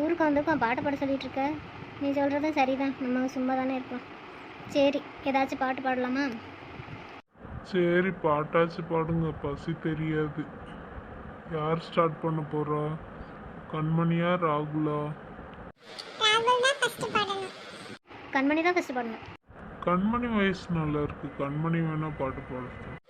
ஊருக்கு வந்திருக்கோம் பாட்டு பாட சொல்லிட்டு இருக்க நீ சொல்கிறதும் சரிதான். நம்ம சும்மா தானே இருக்கோம் சரி ஏதாச்சும் பாட்டு பாடலாமா? சரி பாட்டாச்சு பாடுங்க. பசி தெரியாது. யார் ஸ்டார்ட் பண்ண போறா? கண்மணியா ராகுலா? ராகுல் தான் ஃபர்ஸ்ட் பாடணும். கண்மணி தான் ஃபஸ்ட்டு பாடணும். கண்மணி வயசு நல்லா இருக்கு. கண்மணி வேணா பாட்டு பாடுறேன்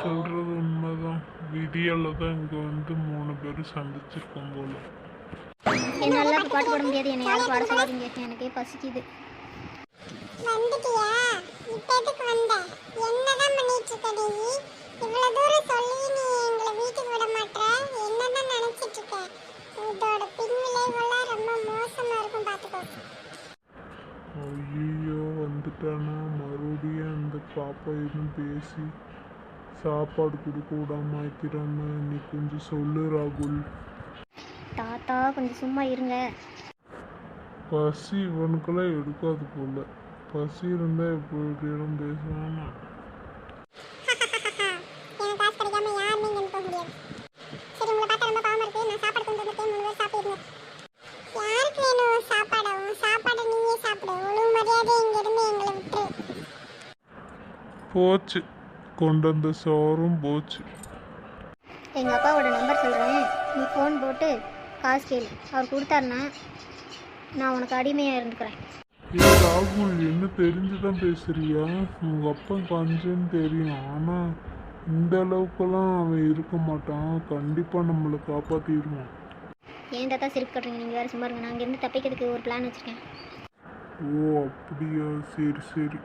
நீ சொல்றது உண்மைதான். விதியால தான் இங்க வந்து மூணு பேரும் சந்திச்சிருக்கோம் போல. என்னால் பாட்டு பாட முடியாது. என்னை யாரும் பாட சொல்லாதீங்க. எனக்கே பசிக்குது. வந்துட்டியா இப்ப எதுக்கு வந்த? என்னதான் பண்ணிட்டு இருக்க நீ இவ்வளவு தூரம் சொல்லி நீ எங்களை வீட்டுக்கு விட மாட்ற என்னதான் நினைச்சிட்டு இருக்க இதோட பின்விளைவெல்லாம் ரொம்ப மோசமா இருக்கும் பாத்துக்கோ. ஐயோ வந்துட்டானா. மறுபடியும் அந்த பாப்பா எதுவும் பேசி சாப்பாடு கொடுக்க விடாம ஆக்கிறாம நீ கொஞ்சம் சொல்லு ராகுல். தாத்தா கொஞ்சம் சும்மா இருங்க. பசி இவனுக்கெல்லாம் எடுக்காது போல. பசி இருந்தா எப்படியும் பேசுவானா எனக்கு காசு கிடைக்காம யாருமே இங்க போக முடியாது. சரி உங்களை பார்த்தா ரொம்ப பாவமா இருக்கு. நான் சாப்பாடு கொண்டு வந்துட்டேன். மூணு பேர் சாப்பிடுங்க. யாருக்கு வேணும் சாப்பாடு? உன் சாப்பாடை நீயே சாப்பிடு. ஒழுங்கு மரியாதை இங்க இருந்து எங்களை விட்டுரு. போச்சு. கொண்டு வந்த சோறும் போச்சு. எங்கள் அப்பாவோட நம்பர் சொல்கிறேன் நீ ஃபோன் போட்டு காசு கேளு. அவர் கொடுத்தாருன்னா நான் உனக்கு அடிமையாக இருந்துக்கிறேன். ஏ ராகுல் என்ன தெரிஞ்சுதான் பேசுறியா? உங்க அப்பா பஞ்சன்னு தெரியும். ஆனா இந்த அளவுக்கெல்லாம் அவன் இருக்க மாட்டான். கண்டிப்பா நம்மளை காப்பாத்திடுவான். ஏன் தாத்தா சிரிப்பு கட்டுறீங்க? நீங்கள் வேறு சும்மா இருங்க. நான் இங்கேருந்து தப்பிக்கிறதுக்கு ஒரு பிளான் வச்சுருக்கேன். ஓ அப்படியா? சரி சரி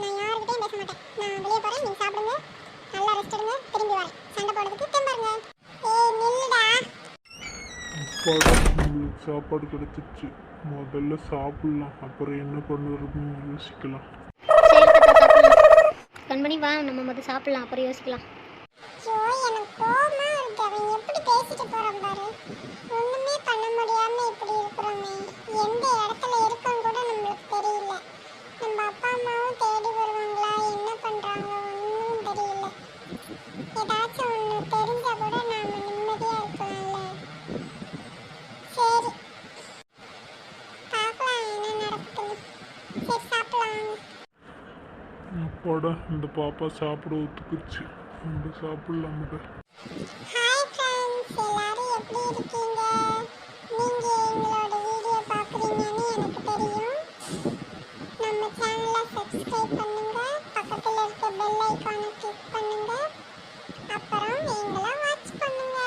நான் யாருக்கிட்டையும் பேச மாட்டேன் நான் வெளியே போறேன் நீங்க சாப்பிடுங்க நல்லா ரெஸ்ட் எடுங்க திரும்பி வரேன். சண்டை போடுறதுக்கு தெம்பாருங்க ஏய் நில்லுடா. அப்பாடா நம்மளுக்கு சாப்பாடு கிடைச்சிச்சு முதல்ல சாப்பிடலாம். அப்புறம் என்ன பண்ணுறதுன்னு யோசிக்கலாம். சாப்பிடலாம் கண்மணி வா. நம்ம முதல்ல சாப்பிடலாம். அப்புறம் யோசிக்கலாம். எப்படி பேசிட்டு போறான் பாரு. ஒண்ணுமே பண்ண முடியாம இப்படி அப்பாடா இந்த பாப்பா சாப்பிட ஒத்துக்குச்சு நம்ம சாப்பிடலாம் ஹாய் ஃப்ரெண்ட்ஸ் எல்லாரும் எப்படி இருக்கீங்க? நீங்க எங்களோட வீடியோ பாக்குறீங்கன்னு எனக்கு தெரியும். நம்ம சேனலை சப்ஸ்கிரைப் பண்ணுங்க. பக்கத்துல இருக்க பெல் ஐகானை கிளிக் பண்ணுங்க. அப்புறம் எங்களை வாட்ச் பண்ணுங்க.